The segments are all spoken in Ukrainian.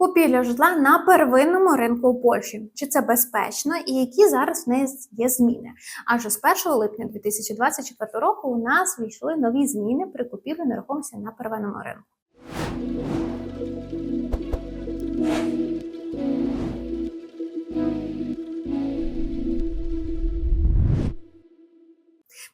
Купівля житла на первинному ринку у Польщі. Чи це безпечно і які зараз в неї є зміни? Адже з 1 липня 2024 року у нас війшли нові зміни при купівлі нерухомості на первинному ринку.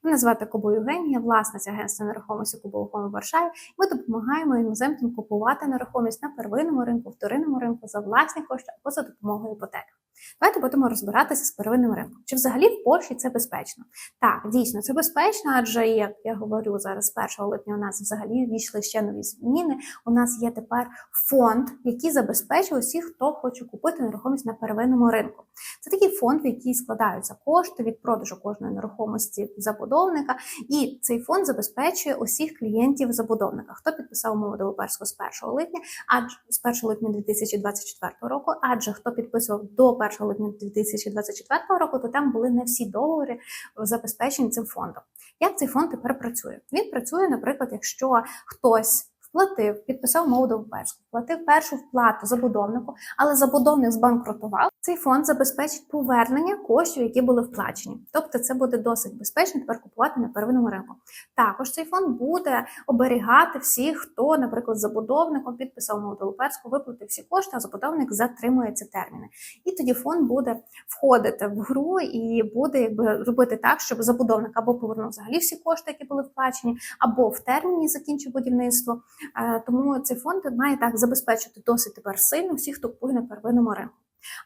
Мене звати Кубо Євгенія, власниця агентства нерухомості Кубового в Варшаві. Ми допомагаємо іноземцям купувати нерухомість на первинному ринку, вторинному ринку за власні кошти або за допомогою іпотеки. Давайте будемо розбиратися з первинним ринком. Чи взагалі в Польщі це безпечно? Так, дійсно, це безпечно, адже як я говорю зараз, з 1 липня у нас взагалі війшли ще нові зміни. У нас є тепер фонд, який забезпечує усіх, хто хоче купити нерухомість на первинному ринку. Це такий фонд, в який складаються кошти від продажу кожної нерухомості забудовника, і цей фонд забезпечує усіх клієнтів забудовника. Хто підписав умови девелоперську з 1 липня, адже з 1 липня 2024 року, адже хто підписував до 1 липня 2024 року, то там були не всі договори забезпечені цим фондом. Як цей фонд тепер працює? Він працює, наприклад, якщо хтось вплатив, підписав умову девелоперську, вплатив першу вплату забудовнику, але забудовник збанкрутував. Цей фонд забезпечить повернення коштів, які були вплачені. Тобто, це буде досить безпечно тепер купувати на первинному ринку. Також цей фонд буде оберігати всіх, хто, наприклад, забудовником підписав умову девелоперську, виплатив всі кошти, а забудовник затримує ці терміни. І тоді фонд буде входити в гру і буде якби робити так, щоб забудовник або повернув взагалі всі кошти, які були вплачені, або в терміні закінчив будівництво. Е, Тому цей фонд має так забезпечити досить тепер сильно всіх, хто купує на первинному ринку.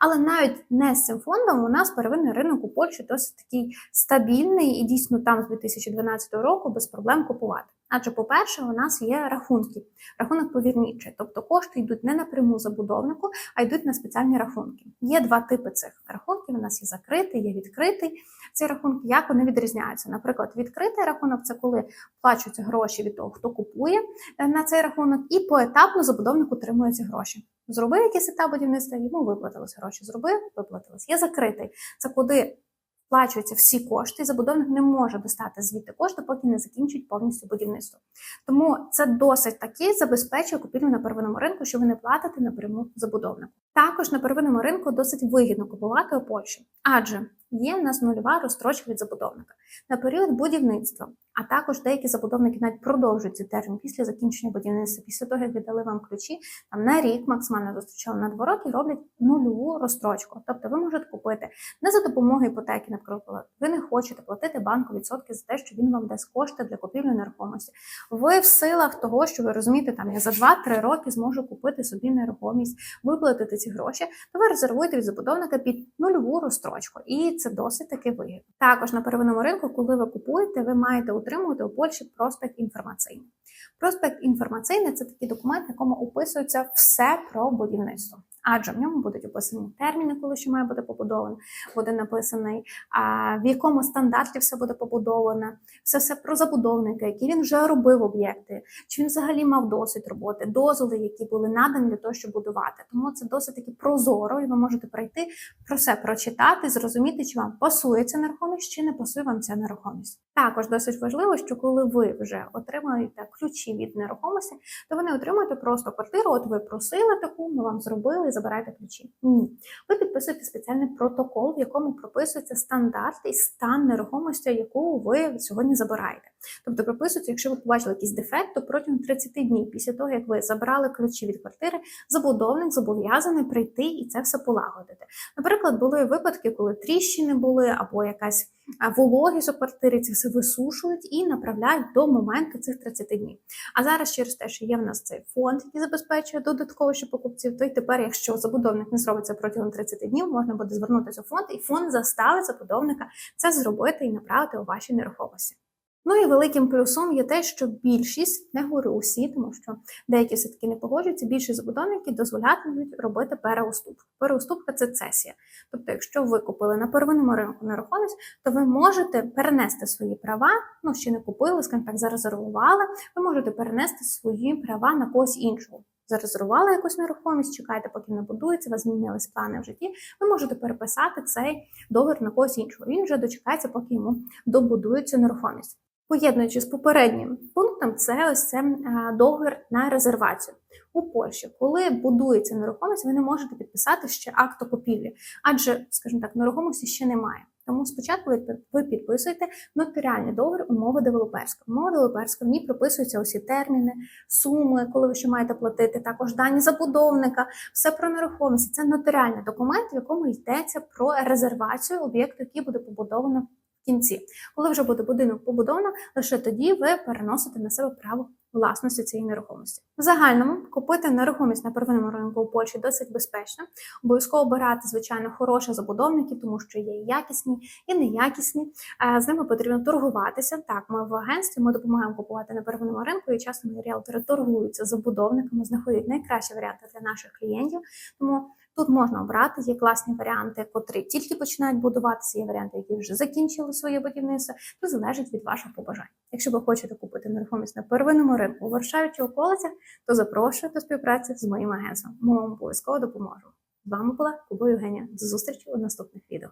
Але навіть не з цим фондом у нас первинний ринок у Польщі досить такий стабільний і дійсно там з 2012 року без проблем купувати. Адже, по-перше, у нас є рахунки, рахунок повірнічий, тобто кошти йдуть не напряму забудовнику, а йдуть на спеціальні рахунки. Є два типи цих рахунків. У нас є закритий, є відкритий. Ці рахунки як вони відрізняються? Наприклад, відкритий рахунок це коли плачуються гроші від того, хто купує е, на цей рахунок, і поетапно забудовник отримує ці гроші. Зробив якийсь етап будівництва, йому виплатились гроші. Зробив, виплатились. Є закритий. Це куди сплачуються всі кошти, і забудовник не може достати звідти кошти, поки не закінчить повністю будівництво. Тому це досить таки забезпечує купівлю на первинному ринку, що ви не платите напряму забудовнику. Також на первинному ринку досить вигідно купувати у Польщі, адже є в нас нульова розстрочка від забудовника на період будівництва. А також деякі забудовники навіть продовжують цей термін після закінчення будівництва, після того, як віддали вам ключі, там на рік максимально зустрічали на два роки, роблять нульову розстрочку. Тобто ви можете купити не за допомогою іпотеки, наприклад, ви не хочете платити банку відсотки за те, що він вам дасть кошти для купівлі нерухомості. Ви в силах того, що ви розумієте, там я за 2-3 роки зможу купити собі нерухомість, виплатити ці гроші, то ви резервуєте від забудовника під нульову розстрочку, і це досить таки вигідно. Також на первинному ринку, коли ви купуєте, ви маєте утримувати у Польщі проспект інформаційний. Проспект інформаційний це такий документ, в якому описується все про будівництво. Адже в ньому будуть описані терміни, коли що має бути побудовано, буде написаний, а, в якому стандарті все буде побудовано, все все про забудовника, які він вже робив об'єкти, чи він взагалі мав досвід роботи, дозволи, які були надані для того, щоб будувати. Тому це досить таки прозоро, і ви можете пройти про все прочитати, зрозуміти, чи вам пасує ця нерухомість, чи не пасує вам ця нерухомість. Також досить важливо, що коли ви вже отримаєте ключі від нерухомості, то ви не отримуєте просто квартиру. От ви просили таку, ми вам зробили забираєте ключі. Ні, ви підписуєте спеціальний протокол, в якому прописується стандарт і стан нерухомості, яку ви сьогодні забираєте. Тобто прописується, якщо ви побачили якийсь дефект, то протягом 30 днів після того, як ви забрали ключі від квартири, забудовник зобов'язаний прийти і це все полагодити. Наприклад, були випадки, коли тріщини були або якась а, вологість у квартирі, це все висушують і направляють до моменту цих 30 днів. А зараз через те, що є в нас цей фонд, який забезпечує додатково ще покупців, то й тепер, якщо забудовник не зробить це протягом 30 днів, можна буде звернутися у фонд, і фонд заставить забудовника це зробити і направити у ваші нерухомості. Ну і великим плюсом є те, що більшість, не говорю усі, тому що деякі все-таки не погоджуються, більшість забудовників дозволятимуть робити переуступку. Переуступка це цесія. Тобто, якщо ви купили на первинному ринку нерухомість, то ви можете перенести свої права, ну ще не купили, скажімо так, зарезервували, ви можете перенести свої права на когось іншого. Зарезервували якусь нерухомість, чекаєте, поки не будується, у вас змінились плани в житті. Ви можете переписати цей договір на когось іншого. Він вже дочекається, поки йому добудують цю нерухомість. Поєднуючи з попереднім пунктом, це ось це договір на резервацію. у Польщі, коли будується нерухомість, ви не можете підписати ще акт купівлі, адже, скажімо так, нерухомості ще немає. Тому спочатку ви- підписуєте нотаріальний договір умови девелоперська. Умова девелоперська в ній прописуються усі терміни, суми, коли ви ще маєте платити, також дані забудовника, все про нерухомість. Це нотаріальний документ, в якому йдеться про резервацію об'єкту, який буде побудовано кінці. Коли вже буде будинок побудовано, лише тоді ви переносите на себе право власності цієї нерухомості. В загальному купити нерухомість на первинному ринку у Польщі досить безпечно. Обов'язково обирати, звичайно, хороших забудовників, тому що є і якісні і неякісні. Е, З ними потрібно торгуватися. Так, ми в агентстві ми допомагаємо купувати на первинному ринку, і часто мої ріелтори торгуються забудовниками, знаходять найкращі варіанти для наших клієнтів. Тому тут можна обрати. Є класні варіанти, котрі тільки починають будуватися. Є варіанти, які вже закінчили своє будівництво. То залежить від ваших побажань. Якщо ви хочете купити нерухомість на первинному ринку у Варшаві чи околицях, то запрошую до співпраці з моїм агентством. Ми вам обов'язково допоможемо. З вами була Куба Євгенія. До зустрічі у наступних відео.